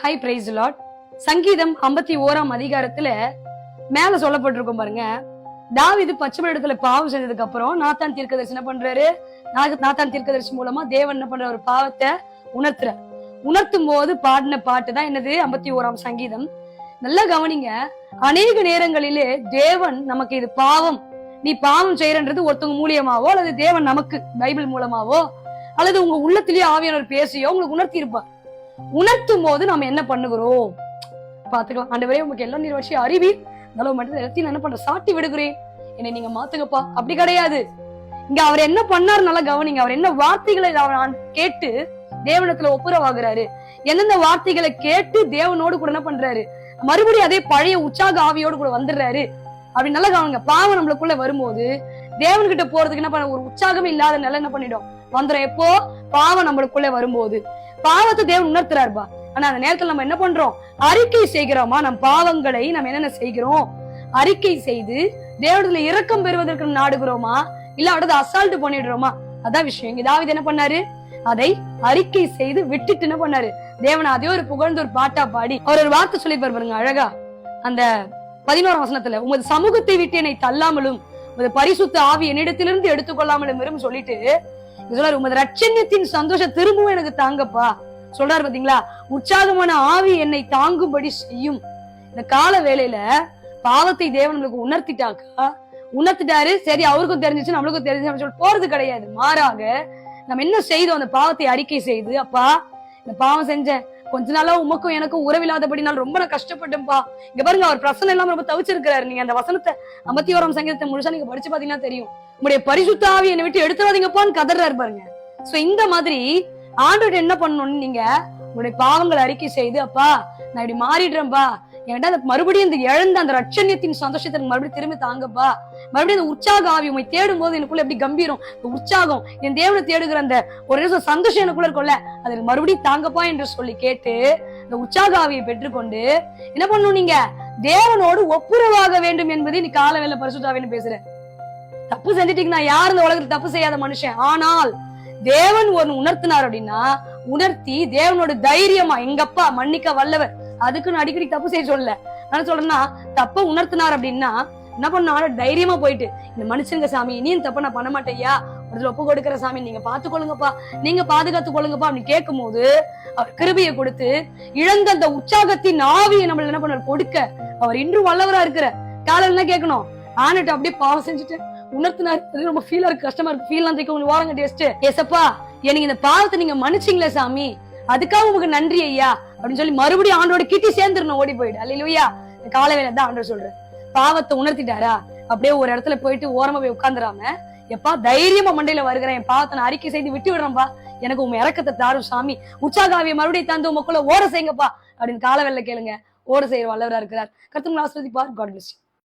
High price lot சங்கீதம் ஐம்பத்தி ஓராம் அதிகாரத்துல மேல சொல்லப்பட்டிருக்கும் பாருங்க. தாவிது பச்சை இடத்துல பாவம் செஞ்சதுக்கு அப்புறம் நாத்தான் தீர்க்கதரிசி என்ன பண்றாரு? நாத்தான் தீர்க்கதரிசி மூலமா தேவன் என்ன பண்ற ஒரு பாவத்தை உணர்த்துறார். உணர்த்தும் போது பாடின பாட்டு தான் என்னது? ஐம்பத்தி ஓராம் சங்கீதம். நல்லா கவனிங்க. அநேக நேரங்களிலே தேவன் நமக்கு இது பாவம். நீ பாவம் செய்யறன்றது ஒருத்தவங்க மூலியமாவோ அல்லது தேவன் நமக்கு பைபிள் மூலமாவோ அல்லது உங்க உள்ளத்திலேயே ஆவியானவர் பேசியோ உங்களுக்கு உணர்த்தி இருப்பார் உணர்த்தும் போது நம்ம என்ன பண்ணுகிறோம்? பாத்துக்கலாம் ஆண்டவரே உங்களுக்கு எல்லாம் நிர்வாகி அறிவி நல்ல மட்டும் எல்லாத்தையும் என்ன பண்ற சாட்டி விடுகிறேன். என்னை நீங்க மாத்துங்கப்பா. அப்படி கிடையாது. இங்க அவர் என்ன பண்ணாரு நல்லா கவனிங்க. அவர் என்ன வார்த்தைகளை அவர் நான் கேட்டு தேவனத்துல ஒப்புரவாகிறாரு. எந்தெந்த வார்த்தைகளை கேட்டு தேவனோடு கூட என்ன பண்றாரு? மறுபடியும் அதே பழைய உற்சாக ஆவியோடு கூட வந்துடுறாரு. அப்படி நல்லா கவனிங்க. பாவம் நம்மளுக்குள்ள வரும்போது தேவன்கிட்ட போறதுக்கு என்ன பண்ண ஒரு உற்சாகமே இல்லாத நிலை என்ன பண்ணிடும்? வந்துடும் எப்போ? பாவம் நம்மளுக்குள்ள வரும்போது. பாவத்தை தேவன் உணர்த்துறாருப்பா. ஆனா அந்த நேரத்துல நம்ம என்ன பண்றோம்? அறிக்கை செய்கிறோமா? நம் பாவங்களை நம்ம என்னென்ன செய்கிறோம்? அறிக்கை செய்து தேவனத்துல இரக்கம் பெறுவதற்கு நாடுகிறோமா? இல்ல அவடது அசால்ட் பண்ணிடுறோமா? அதான் விஷயம். இங்க தாவீது என்ன பண்ணாரு? அதை அறிக்கை செய்து விட்டுட்டு என்ன பண்ணாரு? தேவன் அதே ஒரு புகழ்ந்த ஒரு பாட்டா பாடி அவர் ஒரு வார்த்தை சொல்லி பாருங்க அழகா. அந்த பதினோராம் வசனத்துல உமது சமூகத்தை விட்டு என்னை தள்ளாமலும் உமது பரிசுத்த ஆவி என்னிடத்திலிருந்து எடுத்துக்கொள்ளாமலும் சொல்லிட்டு சொல்றாரு உமது ரட்சண்யத்தின் சந்தோஷம் திரும்பவும் எனக்கு தாங்கப்பா. சொல்றாரு பாத்தீங்களா? உற்சாகமான ஆவி என்னை தாங்கும்படி செய்யும். இந்த கால வேலையில பாவத்தை தேவன் நம்மளுக்கு உணர்த்திட்டாக்கா உணர்த்திட்டாரு சரி அவருக்கும் தெரிஞ்சிச்சு நம்மளுக்கும் தெரிஞ்சு நம்ம சொல்லிட்டு போறது கிடையாது. மாறாக நம்ம என்ன செய்தோம்? அந்த பாவத்தை அறிக்கை செய்து அப்பா இந்த பாவம் செஞ்சேன். கொஞ்ச நாளா உமக்கும் எனக்கும் உறவில்லாதபடி நான் ரொம்ப நான் கஷ்டப்பட்டேன்ப்பா. இங்க பாருங்க அவர் பிரசனம் இல்லாம ரொம்ப தவிச்சிருக்கிறாரு. நீங்க அந்த வசனத்தை ஐம்பத்தி ஓராம் சங்கீதத்தை முழுசா நீங்க படிச்சு பாத்தீங்கன்னா தெரியும். உங்களுடைய பரிசுத்த ஆவி என்னை விட்டு எடுத்துடாதீங்கப்பான்னு கதறாரு பாருங்க. சோ இந்த மாதிரி ஆண்டோட என்ன பண்ணணும்னு நீங்க உங்களுடைய பாவங்களை அறிக்கை செய்து அப்பா நான் இப்படி மாறிடுறேன்பா. என்கிட்ட அந்த மறுபடியும் இந்த இழந்த அந்த ரட்சண்யத்தின் சந்தோஷத்தை மறுபடியும் திரும்பி தாங்கப்பா. மறுபடியும் அந்த உற்சாக ஆவி உண்மை தேடும் போது எனக்குள்ள எப்படி கம்பீரம் உற்சாகம் என் தேவனை தேடுகிற அந்த ஒரு சந்தோஷம் எனக்குள்ள இருக்கும்ல அது மறுபடியும் தாங்கப்பா என்று சொல்லி கேட்டு இந்த உற்சாக ஆவியை பெற்றுக்கொண்டு என்ன பண்ணும் நீங்க? தேவனோடு ஒப்புரவாக வேண்டும் என்பதை நீ காலவேல பரிசுத்தாவின்னு பேசுற தப்பு செஞ்சிட்டீங்கன்னா யார் இந்த உலகத்துல தப்பு செய்யாத மனுஷன்? ஆனால் தேவன் ஒன்னு உணர்த்தினார் அப்படின்னா உணர்த்தி தேவனோட தைரியமா எங்கப்பா மன்னிக்க வல்லவர் அதுக்கு நான் அடிக்கடி தப்பு செய்ய சொல்லல. நான் சொல்றேன்னா தப்ப உணர்த்தினார் அப்படின்னா என்ன பண்ண தைரியமா போயிட்டு இந்த மனுஷங்க சாமி இனியும் தப்ப நான் பண்ண மாட்டேயா ஒருத்தர் ஒப்பு கொடுக்கிற சாமி நீங்க பாத்துக்கொள்ளுங்கப்பா நீங்க பாதுகாத்து கொள்ளுங்கப்பா அப்படின்னு கேட்கும் போது அவர் கிருபியை கொடுத்து இழந்த அந்த உற்சாகத்தின் ஆவியை நம்மள என்ன பண்ணார்? கொடுக்க. அவர் இன்றும் வல்லவரா இருக்கிற காலையில தான் கேட்கணும். ஆனட்டு அப்படியே பாவம் செஞ்சுட்டு உணர்த்தினார். அது ரொம்ப ஃபீலா இருக்கு கஷ்டமா இருக்கு. ஃபீல் தைக்க உங்களுக்கு வாரங்க டேஸ்ட் ஏசப்பா எனக்கு இந்த பாவத்தை நீங்க மன்னிச்சிங்களே சாமி அதுக்காக உங்களுக்கு நன்றி ஐயா. அப்படின்னு சொல்லி மறுபடியும் ஆண்டோட கிட்டி சேர்ந்துடணும் ஓடி போயிடு. அல்லையா காலை வேலை தான் ஆண்டவர் சொல்றேன் பாவத்தை உணர்த்திட்டாரா? அப்படியே ஒரு இடத்துல போயிட்டு ஓரமா போய் உட்காந்துராம எப்பா தைரியமா மண்டையில வருகிறேன் என் பாவத்தை நான் அறிக்கை செய்து விட்டு விடுறேன்ப்பா எனக்கு உங்க இறக்கத்தை தாரும் சாமி. உற்சாகாவிய மறுபடியும் தந்து உங்களுக்குள்ள ஓட செய்யுங்கப்பா. அப்படின்னு கால வேலை கேளுங்க. ஓட செய்யற வல்லவரா இருக்கிறார். கருத்து ஆஸ்வதிப்பார் காட் பிளஸ்